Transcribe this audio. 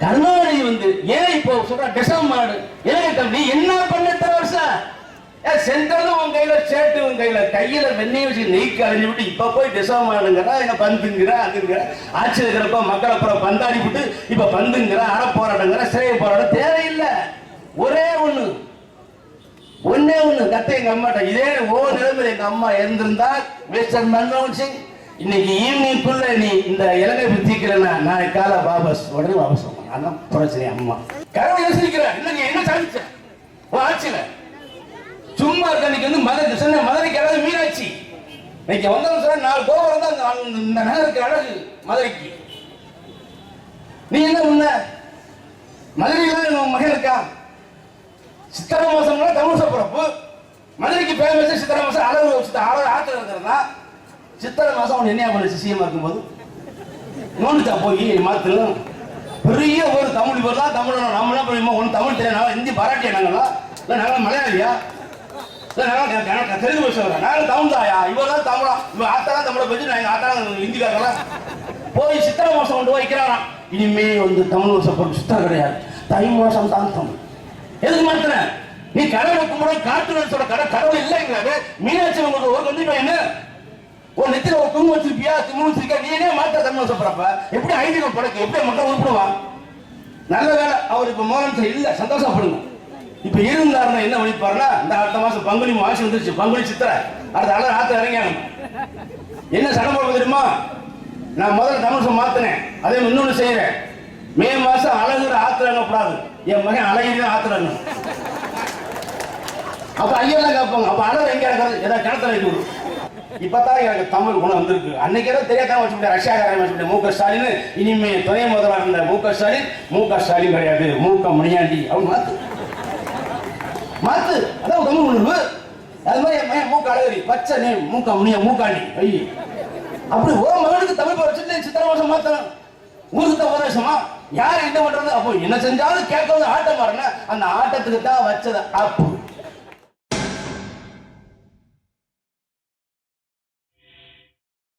கருணாநிதி வந்து ஏன் இப்போ சொல்ற டெசம் மாடு. ஏன் தம்பி என்ன பண்ண தவிர வருஷம் ஏன் உன் கையில சேட்டு உன் கையில கையில வெண்ணெய் வச்சு நெய் அழிஞ்சு விட்டு இப்ப போய் டெசம் மாடுங்கிற என்ன பந்துங்கிற அதுங்கிற? ஆட்சி இருக்கிறப்ப மக்களை அப்புறம் பந்தாடி விட்டு இப்ப பந்துங்கிற அற போராட்டங்கிற சிறைய போராட்டம். தேவையில்லை. ஒரே ஒண்ணு. ஒன்னே ஒண்ணு. கத்த எங்க அம்மாட்ட இதே ஓ நிலைமையில எங்க அம்மா இருந்திருந்தா மிஸ்டர் மன்மோகன் சிங் இன்னைக்கு ஈவினிங்குள்ள நீ இந்த இலங்கை தீக்கலன்னா நாளை கால வாபஸ் உடனே வாபஸ் அதான் பிரச்சனை அம்மா. கடவுள் யோசிக்கிறேன் இல்லைங்க என்ன சாதிச்ச? ஆட்சியில. சும்மா இருக்க அன்னைக்கு வந்து மதுரை சொன்ன மதுரைக்கு அழகு மீனாட்சி? இன்னைக்கு வந்தவங்க சொன்ன நாலு கோபுரம் தான் அந்த- இந்த நகருக்கு அழகு மதுரைக்கு. நீ என்ன பண்ண மதுரையில உன் மகன் இருக்கா? சித்திரை மாசம்னா தமிழ் பிறப்பு மதுரைக்கு பேமஸ் சித்திரை மாசம் அழகு சித்த சித்திரை மாசம் அவன் என்ன பண்ண சிசியமா இருக்கும்போது? நோண்டுச்சா போய்? மாத்திரம் பெரிய ஒரு தமிழ் இவர்லாம் தமிழ் நம்ம என்ன ஒன்று தமிழ் தெரியாது ஹிந்தி பாராட்டியா நாங்களா இல்லை நாங்கள் மலையாளியா? இல்லை நாங்கள் எனக்கு பேசுகிறோம் நாங்கள் தமிழ் தாயா இவர் தான் தமிழா? இவன் ஆத்தாலாம் தமிழை பற்றி நாங்கள் ஆத்தாலாம் ஹிந்திக்காரங்களா போய் சித்திரை மாதம் கொண்டு போய் வைக்கிறாராம். இனிமே வந்து தமிழ் வருஷம் பொருள் சித்திரம் கிடையாது. தை மாதம் தான் தமிழ். எதுக்கு மாத்திர நீ கடவுளை கும்பிட காற்று சொல்ற கடை கடவுள் இல்லைங்கிறாரு. மீனாட்சி உங்களுக்கு ஒரு வந்து என்ன? உன் நெத்தில ஒரு குங்குமம் வச்சிருக்கியா குங்குமம் வச்சிருக்கியா நீனே மாற்ற தன்மை சொல்றப்ப எப்படி ஐதீகம் படக்கு எப்படி மக்கள் உருப்பிடுவான் நல்ல வேலை அவர் இப்ப முதலமைச்சர் இல்ல சந்தோஷப்படுங்க. இப்ப இருந்தாருன்னா என்ன பண்ணிப்பாருன்னா இந்த அடுத்த மாசம் பங்குனி மாசம் வந்துருச்சு பங்குனி சித்திரை. அடுத்த அழகு ஆத்த இறங்கியாங்க. என்ன சடம் தெரியுமா? நான் முதல்ல தமிழ் மாத்தினேன் அதே இன்னொன்னு செய்யறேன். மே மாசம் அழகுற ஆத்துல இறங்கக்கூடாது. என் மகன் அழகிரி ஆத்துல இறங்கணும். அப்ப ஐயா கேட்பாங்க அப்ப அழகு எங்க இருக்கிறது ஏதாவது கிணத்துல வைக்க இப்பதான் எனக்கு தமிழ் குணம் வந்திருக்கு. அன்னைக்கு ஏதோ தெரியாத வச்சுக்கிட்டேன் ரஷ்யாக்காரன் வச்சுக்கிட்டேன் மு க ஸ்டாலின் இனிமே துணை முதல்வர் இருந்த மு க ஸ்டாலின் மு க ஸ்டாலின் கிடையாது. மு க முனியாண்டி அவன் மாத்து. மாத்து. அதான் தமிழ் உணர்வு அது மாதிரி என் மகன் மூக்க அழகரி பச்சை நீ மூக்க முனியா மூக்காண்டி ஐய அப்படி ஒரு மகனுக்கு தமிழ் பேர் வச்சுட்டு சித்திரை மாசம் மாத்தலாம் ஊருக்கு தான் உபதேசமா யார் என்ன பண்றது? அப்போ என்ன செஞ்சாலும் கேட்கறது ஆட்டம் பாருங்க. அந்த ஆட்டத்துக்கு தான் வச்சது. அப்பு